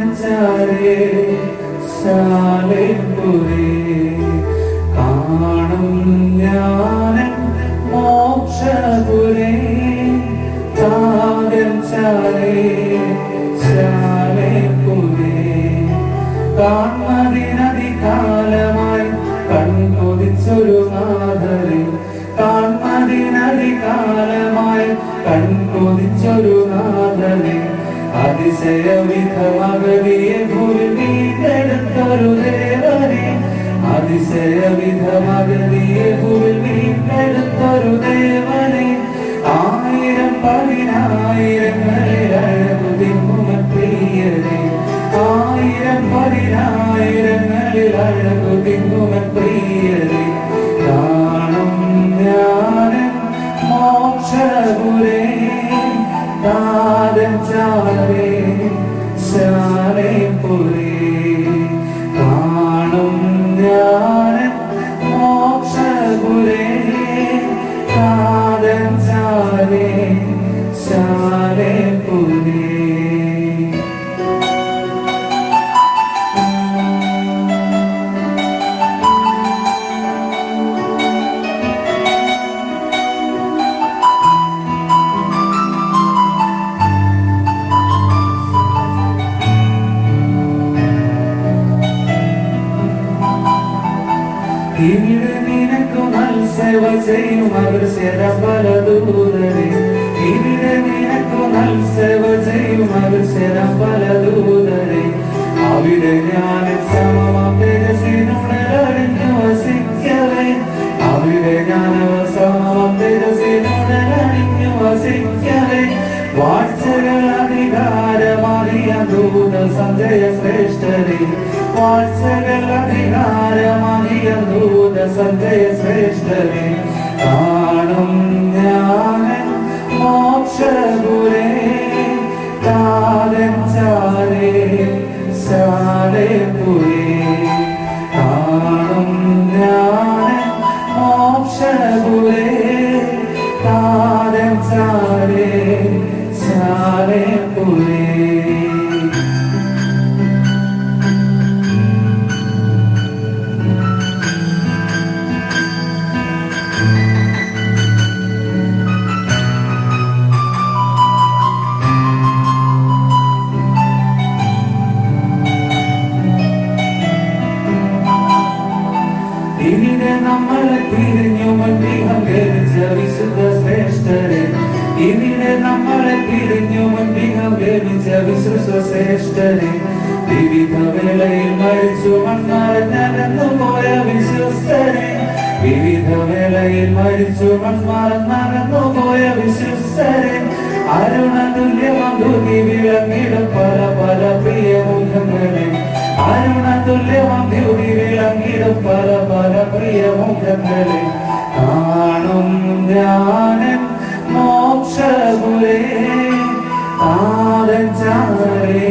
സഞ്ചാരേ ശാലപ്പുരേ കാണും ഞാൻ മോക്ഷപുരേ താരഞ്ചാരേ ശാലപ്പുരേ കാണും അതിശയവിധമകതിയെ ഭൂമി വീണ്ടെടുത്തൊരു ദേവനെ അതിശയവിധമകതിയെ ഭൂമിൽ വീണ്ടെടുത്തൊരു ദേവനെ ആയിരം പതിനായിരങ്ങളിൽ അഴകുതിങ്ങുമ പ്രിയരെ ആയിരം പതിനായിരങ്ങളിൽ അഴകുതിങ്ങുമ താതൻ ചാരേ ഇവിടെ നിനക്കു മത്സവ ചെയ്യും അവർ ശരബല ദൂതരെ ഇവിടെ നിനക്കു മത്സവ ചെയ്യും അവർ ശരബല ദൂതരെ അവിടെ ഞാൻ സമമപരസിനുടലറിഞ്ഞു വസിക്കവേ. അവിടെ ഞാൻ സമമപരസിനുടലറിഞ്ഞു വസിക്കവേ. വാഴ്ചകൾ അധികാരമറിയ ദൂത സഞ്ജയ ശ്രേഷ്ഠരെ വാഴ്ചകൾ അധികാരമറിയ ശ്രേഷ്ഠനെ കാണും ഞാൻ മോക്ഷപുരേ. കാലം ചാരേ ശാലേ പുരേ ഇവിടെ നമ്മളെ പിരിഞ്ഞു മുൻപിഹകരിച്ച വിശുദ്ധ ശ്രേഷ്ഠരെ വിവിധ വേളയിൽ മരിച്ചു മൺമറഞ്ഞു പോയ വിശ്വസ്തനെ. വിവിധ വേളയിൽ മരിച്ചു മൺമറന്നു പോയ വിശ്വസ്തരെ അരുണതുല്യ മധുരി വിളങ്ങിടും പല പല പ്രിയ മുഖങ്ങളെ. അരുണതുല്യമഭ്യുതി വിളങ്ങിടും പല പല പ്രിയ മുഖങ്ങളെ. കാണും ജ്ഞാനം മോക്ഷപുരേ ആദച്ചാരേ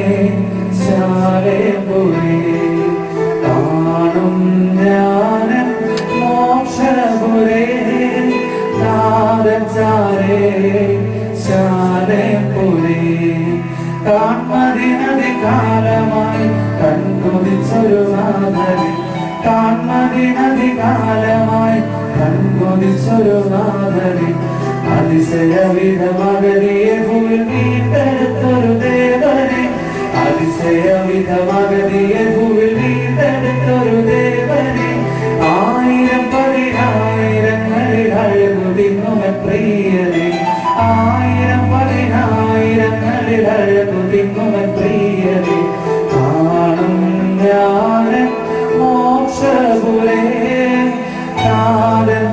ശാലേ പുരേ കാണും ജ്ഞാനം മോക്ഷപുരേ ആദച്ചാരേ ശാലേ പുരേ കാൺമതിനധികാലമായി കൺകൊതിച്ചൊരു നാഥനെ കാൺമതിനധികാലമായി കൺകൊതിച്ചൊരു നാഥനെ അതിശയവിധമകതിയെ ഭൂമിയിട്ടെടുത്തൊരു ദേവനെ. അതിശയ വിധ മകനെ അതിശയവിധമകതിയെ ഭൂമിയിട്ടെടുത്തൊരു ദേവനെ. ആയിരം പതിനായിരങ്ങളിൽ അഴകുതിന്നുമെ പ്രിയനെ. ആയിരം പതിനായിരങ്ങളിൽ അഴകുതിന്നുമെ പ്രിയനെ. ആണും ജ്ഞാനം മോക്ഷപുരേ God